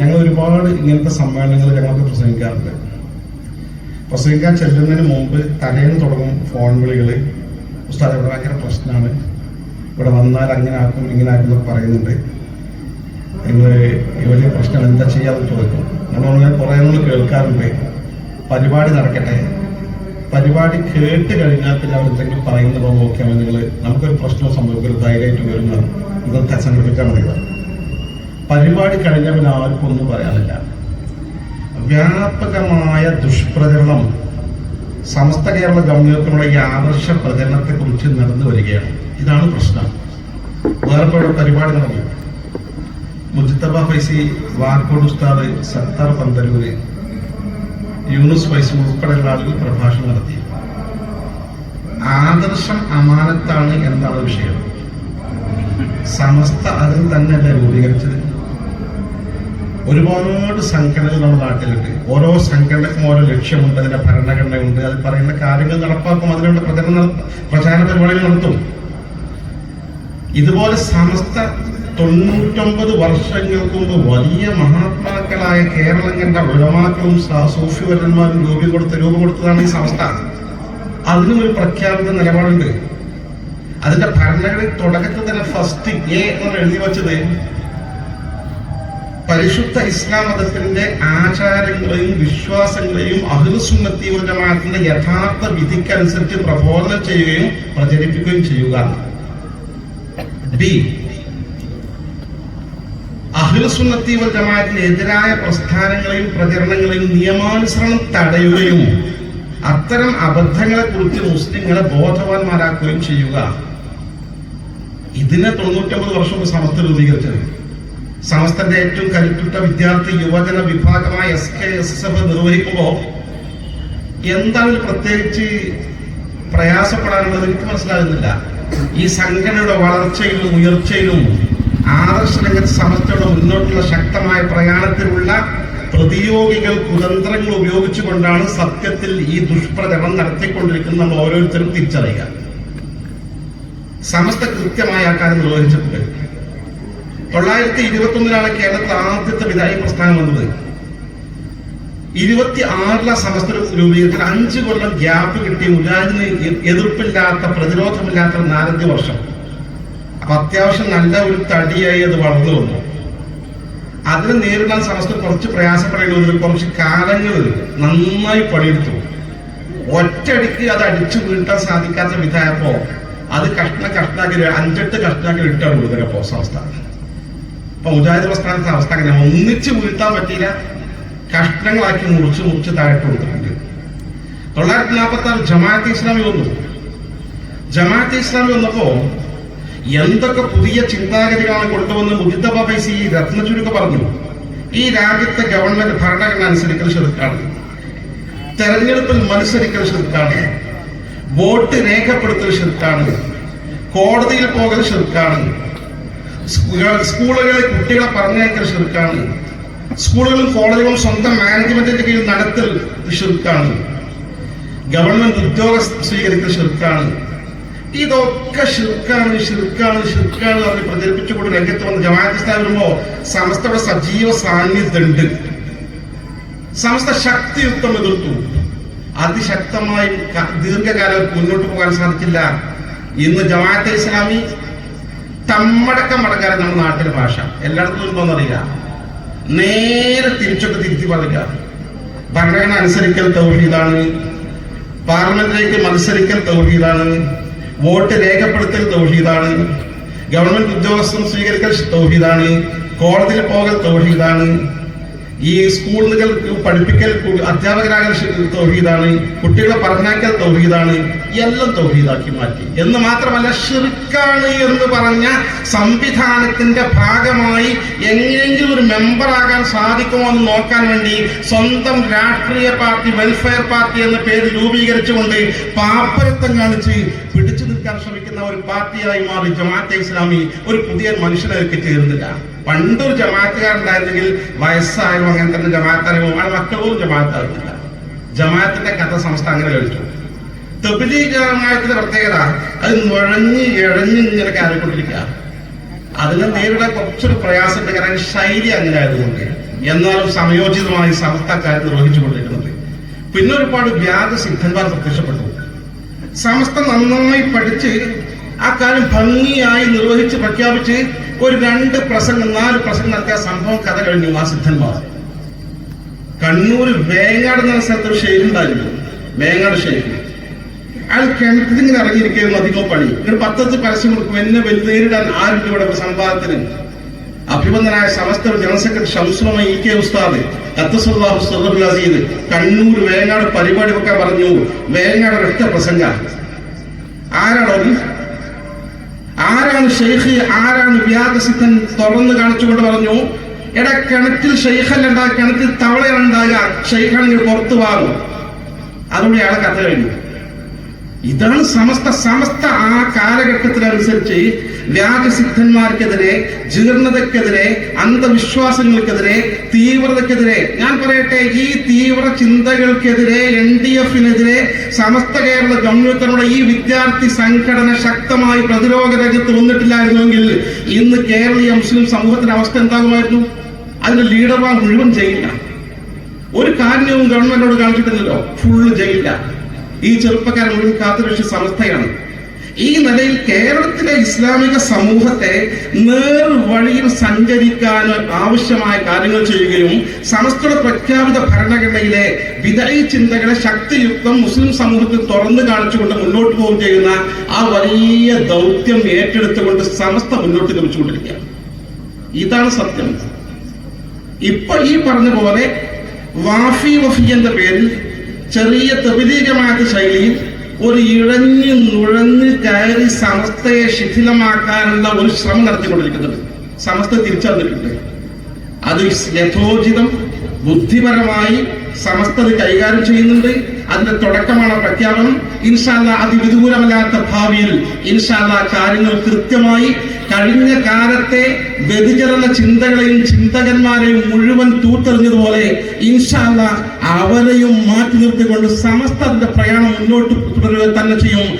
ഞങ്ങൾ ഒരുപാട് ഇങ്ങനത്തെ സമ്മേളനങ്ങൾ ഞങ്ങൾക്ക് പ്രസംഗിക്കാറുണ്ട്. പ്രസംഗിക്കാൻ ചെല്ലുന്നതിന് മുമ്പ് തലേന്ന് തുടങ്ങും ഫോൺ വിളികൾ ഉസ്താദ് ഇവിടെ ഭയങ്കര പ്രശ്നമാണ് ഇവിടെ വന്നാൽ അങ്ങനെ ആക്കും ഇങ്ങനെ ആക്കും എന്നൊക്കെ പറയുന്നുണ്ട്. നിങ്ങൾ വലിയ പ്രശ്നം എന്താ ചെയ്യാതെ ചോദിക്കും. നമ്മൾ കുറേ നമ്മൾ കേൾക്കാറുണ്ട്. പരിപാടി നടക്കട്ടെ. പരിപാടി കേട്ട് കഴിഞ്ഞാൽ പിന്നെ അവർ എന്തെങ്കിലും പറയുന്നതോ നോക്കിയാൽ നിങ്ങൾ നമുക്കൊരു പ്രശ്നം സംഭവിക്കും ധൈര്യമായിട്ട് വരുന്ന ഇതൊക്കെ സംഘടിപ്പിക്കാൻ മതി പരിപാടി കഴിഞ്ഞ പിന്നെ ആർക്കും ഒന്നും പറയാനില്ല. വ്യാപകമായ ദുഷ്പ്രചരണം സമസ്ത കേരള ഗവൺമെന്റിനുള്ള ആദർശ പ്രചരണത്തെ കുറിച്ച് നടന്നു വരികയാണ്. ഇതാണ് പ്രശ്നം. വേറെ പരിപാടി നടന്നു. മുജിത്തബ ഫൈസി വാർക്കോട് ഉസ്താദ് സത്താർ പന്തലൂര് യൂനുസ് ഫൈസി ഉൾപ്പെടെയുള്ള ആളുകൾ പ്രഭാഷണം നടത്തി. ആദർശം അമാനത്താണ് എന്നാണ് വിഷയം. സമസ്ത അതിൽ തന്നെയല്ല രൂപീകരിച്ചത്? ഒരുപാട് സംഘടനകൾ നമ്മുടെ നാട്ടിലുണ്ട്. ഓരോ സംഘടനക്കും ഓരോ ലക്ഷ്യമുണ്ട് അതിന്റെ ഭരണഘടനയുണ്ട് അത് പറയുന്ന കാര്യങ്ങൾ നടപ്പാക്കും അതിനുള്ള പ്രചരണ പ്രചാരണ പരിപാടികൾ നടത്തും. ഇതുപോലെ സമസ്ത തൊണ്ണൂറ്റൊമ്പത് വർഷങ്ങൾക്ക് മുമ്പ് വലിയ മഹാത്മാക്കളായ കേരളം കണ്ട ഉലമാക്കളും സൂഫിവരന്മാരും രൂപം കൊടുത്ത് രൂപം കൊടുത്തതാണ് ഈ സമസ്ത. അതിനും ഒരു പ്രഖ്യാപിത നിലപാടുണ്ട്. അതിന്റെ ഭരണഘടന തുടക്കത്തിൽ തന്നെ ഫസ്റ്റ് എ എന്ന് എഴുതി വച്ചത് പരിശുദ്ധ ഇസ്ലാം മതത്തിന്റെ ആചാരങ്ങളെയും വിശ്വാസങ്ങളെയും ജമാഅത്തിന്റെ യഥാർത്ഥ വിധിക്കനുസരിച്ച് പ്രബോധനം ചെയ്യുകയും പ്രചരിപ്പിക്കുകയും ചെയ്യുക. ബി അഹ്ലുസുന്നത്തി ജമാഅത്തിന് എതിരായ പ്രസ്ഥാനങ്ങളെയും പ്രചരണങ്ങളെയും നിയമാനുസരണം തടയുകയും അത്തരം അബദ്ധങ്ങളെ കുറിച്ച് മുസ്ലിങ്ങളെ ബോധവാന്മാരാക്കുകയും ചെയ്യുക. ഇതിനെ തൊണ്ണൂറ്റമ്പത് വർഷം സമസ്ത രൂപീകരിച്ചത്. സമസ്തന്റെ ഏറ്റവും കരുത്തുറ്റ വിദ്യാർത്ഥി യുവജന വിഭാഗമായ S K S S F നിർവഹിക്കുമ്പോൾ എന്താണ് പ്രത്യേകിച്ച് പ്രയാസപ്പെടാനുള്ളത് എനിക്ക് മനസ്സിലാകുന്നില്ല. ഈ സംഘടനയുടെ വളർച്ചയിലും ഉയർച്ചയിലും ആദർശ രംഗത്ത് സമസ്തയുടെ മുന്നോട്ടുള്ള ശക്തമായ പ്രയാണത്തിലുള്ള പ്രതിയോഗികൾ കുതന്ത്രങ്ങൾ ഉപയോഗിച്ചുകൊണ്ടാണ് സത്യത്തിൽ ഈ ദുഷ്പ്രചരണം നടത്തിക്കൊണ്ടിരിക്കുന്നത് നമ്മൾ ഓരോരുത്തരും തിരിച്ചറിയുക. സമസ്ത കൃത്യമായ ആ നിർവഹിച്ചിട്ടുണ്ട്. തൊള്ളായിരത്തി ഇരുപത്തി ഒന്നിലാണ് കേരളത്തിൽ ആദ്യത്തെ വിധായി പ്രസ്ഥാനം വന്നത്. ഇരുപത്തി ആറിലെ സമസ്ത രൂപീകരണത്തിൽ അഞ്ച് കൊല്ലം ഗ്യാപ്പ് കിട്ടി മുലാജിന് എതിർപ്പില്ലാത്ത പ്രതിരോധമില്ലാത്ത നാലഞ്ച് വർഷം. അപ്പൊ അത്യാവശ്യം നല്ല ഒരു തടിയായി അത് വളർന്നു വന്നു. അതിനെ നേരിടാൻ സമസ്ത കുറച്ച് പ്രയാസപ്പെടേണ്ടി വന്നു. കുറച്ച് കാലങ്ങൾ നന്നായി പണിയെടുത്തു. ഒറ്റടിക്ക് അത് അടിച്ചു വീട്ടാൻ സാധിക്കാത്ത വിധമായപ്പോ അത് കഷ്ണ കഷ്ണാക്കി അഞ്ചെട്ട് കഷ്ണാക്കി ഇട്ടാണ് കൊടുത്തപ്പോ സംസ്ഥ അപ്പൊ മുജാഹിദ് പ്രസ്ഥാനത്തിന്റെ അവസ്ഥ അങ്ങനെ. ഒന്നിച്ച് വീഴ്ത്താൻ പറ്റിയില്ല. കഷ്ണങ്ങളാക്കി മുറിച്ച് മുറിച്ച് താഴെ കൊടുത്തിട്ടുണ്ട്. തൊള്ളായിരത്തി നാൽപ്പത്തി ആറ് ജമാഅത്ത് ഇസ്ലാമി വന്നു. ജമാഅത്ത് ഇസ്ലാമി വന്നപ്പോ എന്തൊക്കെ പുതിയ ചിന്താഗതികളാണ് കൊണ്ടുവന്ന് മുജിദ് ഫൈസി ഈ രത്നചുരുക്ക പറഞ്ഞു. ഈ രാജ്യത്തെ ഗവൺമെന്റ് ഭരണഘടന അനുസരിക്കൽ ശുരുക്കാണ് തെരഞ്ഞെടുപ്പിൽ മത്സരിക്കൽ ശുരുക്കാണ് വോട്ട് രേഖപ്പെടുത്തൽ ശുരുക്കാണ് കോടതിയിൽ പോകൽ ശുരുക്കാണ് സ്കൂളുകളിൽ കുട്ടികളെ പറഞ്ഞയക്കൽ ഷിർക്കാണ്. സ്കൂളുകളും കോളേജുകളും സ്വന്തം മാനേജ്മെന്റിന്റെ കീഴിൽ നടത്തൽ ഷിർക്കാണ്. ഗവൺമെന്റ് ഉദ്യോഗസ്ഥ സ്വീകരിക്കൽ ഷിർക്കാണ്. ഇതൊക്കെ ഷിർക്കാണ് ഷിർക്കാണ് ഷിർക്കാണ് പറഞ്ഞ് പ്രചരിപ്പിച്ചുകൊണ്ട് രംഗത്ത് വന്ന് ജമാഅത്ത് സ്ഥാനം വരുമ്പോ സമസ്തയുടെ സജീവ സാന്നിധ്യമുണ്ട്. സമസ്ത ശക്തിയുക്തം എതിർത്തു. അതിശക്തമായി ദീർഘകാലം മുന്നോട്ട് പോകാൻ സാധിച്ചില്ല. ഇന്ന് ജമാഅത്തെ ഇസ്ലാമി തമ്മടക്കം മടക്കാറ് നമ്മുടെ നാട്ടിലെ ഭാഷ. എല്ലായിടത്തും ഉണ്ടോന്നറിയില്ല നേരെ തിരിച്ചൊക്കെ തിരുത്തി പറയുക ഭരണഘടന അനുസരിക്കൽ തൗഹീദാണ് പാർലമെന്റിലേക്ക് മത്സരിക്കൽ തൗഹീദാണ് വോട്ട് രേഖപ്പെടുത്തൽ തൗഹീദാണ് ഗവൺമെന്റ് ഉദ്യോഗസ്ഥം സ്വീകരിക്കൽ തൗഹീദാണ് കോടതിയിൽ പോകൽ തൗഹീദാണ് ഈ സ്കൂളുകൾ പഠിപ്പിക്കൽ അധ്യാപകരാകൽ തൗഹീദാണ് കുട്ടികളെ പറഞ്ഞാക്കൽ തൗഹീദാണ് എല്ലാം തൗഹീദാക്കി മാറ്റി. എന്ന് മാത്രമല്ല ഷിർക്കാണ് എന്ന് പറഞ്ഞ സംവിധാനത്തിന്റെ ഭാഗമായി എങ്ങനെയെങ്കിലും ഒരു മെമ്പർ ആകാൻ സാധിക്കുമോ എന്ന് നോക്കാൻ വേണ്ടി സ്വന്തം രാഷ്ട്രീയ പാർട്ടി വെൽഫെയർ പാർട്ടി എന്ന പേര് രൂപീകരിച്ചുകൊണ്ട് പാപ്പരത്വം കാണിച്ച് പിടിച്ചു നിൽക്കാൻ ശ്രമിക്കുന്ന ഒരു പാർട്ടിയായി മാറി ജമാഅത്തെ ഇസ്ലാമി ഒരു പുതിയ മനുഷ്യനെ ചേരുന്നില്ല. പണ്ടൊരു ജമാഅത്തുകാരുണ്ടായിരുന്നെങ്കിൽ വയസ്സായോ അങ്ങനെ തന്നെ ജമാഅത്താരും ആ മക്കളും ജമാഅത്താകുന്നില്ല ജമാഅത്തിന്റെ കഥ സംസ്ഥ അങ്ങനെ കഴിച്ചു ജമാഅത്തിന്റെ പ്രത്യേകത അത് നുഴഞ്ഞ് ഇഴഞ്ഞ് ഇങ്ങനെ കയറിക്കൊണ്ടിരിക്കുക. അതിനെ നേരിടാൻ കുറച്ചൊരു പ്രയാസമുണ്ട് കാരണം ശൈലി അങ്ങനെ ആയതുകൊണ്ട്. എന്നാലും സമയോചിതമായി സമസ്തക്കാർ നിർവഹിച്ചു നിർവഹിച്ചുകൊണ്ടിരിക്കുന്നത് പിന്നെ ഒരുപാട് വ്യാജ സിദ്ധന്മാർ പ്രത്യക്ഷപ്പെട്ടു. സമസ്ത നന്നായി പഠിച്ച് ആ കാര്യം ഭംഗിയായി നിർവഹിച്ച് പ്രഖ്യാപിച്ച് ഒരു രണ്ട് പ്രസംഗം നാല് പ്രസംഗം നടത്തിയ സംഭവം കഥ കഴിഞ്ഞു ആ സിദ്ധന്മാർ. കണ്ണൂർ വേങ്ങാട് എന്ന സ്ഥലത്ത് ഒരു ഷെയ്ഖ് ഉണ്ടായിരുന്നു. വേങ്ങാട് ഷെയ്ഖ് അയാൾ കിണറ്റിങ്ങനെ ഇറങ്ങിയിരിക്കുന്നു അധികം പണി. ഒരു പത്തത്ത് പരസ്യം കൊടുക്കും എന്നെ നേരിടാൻ ആരും ഇവിടെ സംവാദത്തിന്? അഭിബന്ധനായ Samastha general secretary Shamsul Ulama E K ഉസ്താദ് അസീദ് കണ്ണൂർ വേങ്ങാട് പരിപാടി വെക്കാൻ പറഞ്ഞു. വേങ്ങാട് ഒരൊറ്റ പ്രസംഗ. ആരാണോ? ആരാണ് ഷെയ്ഖ്? ആരാണ് വ്യാജസിദ്ധൻ തുറന്നു കാണിച്ചുകൊണ്ട് പറഞ്ഞു എടാ കിണറ്റിൽ ഷെയ്ഖല്ല കിണറ്റിൽ തവളയാണ് ഉണ്ടാകുക. ഷെയ്ഖാണെങ്കിൽ പുറത്തു വാങ്ങും. അതുകൊണ്ട് അയാളെ കഥ കഴിഞ്ഞു. ഇതാണ് സമസ്ത സമസ്ത ആ കാലഘട്ടത്തിനനുസരിച്ച് വ്യാജസിദ്ധന്മാർക്കെതിരെ ജീർണതക്കെതിരെ അന്ധവിശ്വാസങ്ങൾക്കെതിരെ തീവ്രതക്കെതിരെ ഞാൻ പറയട്ടെ ഈ തീവ്ര ചിന്തകൾക്കെതിരെ എൻ ഡി എഫിനെതിരെ സമസ്ത കേരള ജമ്മുത്തരുടെ ഈ വിദ്യാർത്ഥി സംഘടന ശക്തമായി പ്രതിരോധ രംഗത്ത് വന്നിട്ടില്ലായിരുന്നുവെങ്കിൽ ഇന്ന് കേരളീയ മുസ്ലിം സമൂഹത്തിന്റെ അവസ്ഥ എന്താകുമായിരുന്നു? അതിന്റെ ലീഡർമാർ മുഴുവൻ ചെയ്യില്ല ഒരു കാരണവും ഗവൺമെന്റിനോട് കാണിച്ചിട്ടില്ലല്ലോ ഫുള്ള് ജയിലില്ല ഈ ചെറുപ്പക്കാരൻ മുഴുവൻ കാത്തുരക്ഷ സമസ്തയാണ്. ഈ നിലയിൽ കേരളത്തിലെ ഇസ്ലാമിക സമൂഹത്തെ നേർവഴിയിൽ സഞ്ചരിക്കാൻ ആവശ്യമായ കാര്യങ്ങൾ ചെയ്യുകയും സമസ്തയുടെ പ്രഖ്യാപിത ഭരണഘടനയിലെ വിധേയ ചിന്തകളെ ശക്തിയുക്തം മുസ്ലിം സമൂഹത്തിൽ തുറന്നു കാണിച്ചുകൊണ്ട് മുന്നോട്ട് പോവുകയും ചെയ്യുന്ന ആ വലിയ ദൗത്യം ഏറ്റെടുത്തുകൊണ്ട് സമസ്ത മുന്നോട്ട് ഗമിച്ചുകൊണ്ടിരിക്കുകയാണ്. ഇതാണ് സത്യം. ഇപ്പൊ ഈ പറഞ്ഞ പോലെ വാഫി വഫി എന്ന പേരിൽ ചെറിയ തെബിലീകമായ ശൈലിയിൽ ഒരു ഇഴഞ്ഞ് നുഴഞ്ഞ് കയറി സമസ്തയെ ശിഥിലമാക്കാനുള്ള ഒരു ശ്രമം നടത്തിക്കൊണ്ടിരിക്കുന്നുണ്ട്. സമസ്ത തിരിച്ചറിഞ്ഞിട്ടുണ്ട്. അത് യഥോചിതം ബുദ്ധിപരമായി സമസ്ത കൈകാര്യം ചെയ്യുന്നുണ്ട്. അതിന്റെ തുടക്കമാണ് പ്രഖ്യാപനം. ഇൻഷാല്ല അതിവിദൂരമല്ലാത്ത ഭാവിയിൽ ഇൻഷാല്ല കാര്യങ്ങൾ കൃത്യമായി കഴിഞ്ഞ കാലത്തെ വ്യതിചലന ചിന്തകളെയും ചിന്തകന്മാരെയും മുഴുവൻ തൂത്തെറിഞ്ഞതുപോലെ ഇൻഷാല്ല അവരെയും മാറ്റി നിർത്തിക്കൊണ്ട് സമസ്തത്തിന്റെ പ്രയാണം മുന്നോട്ട് തുടരുക തന്നെ ചെയ്യും.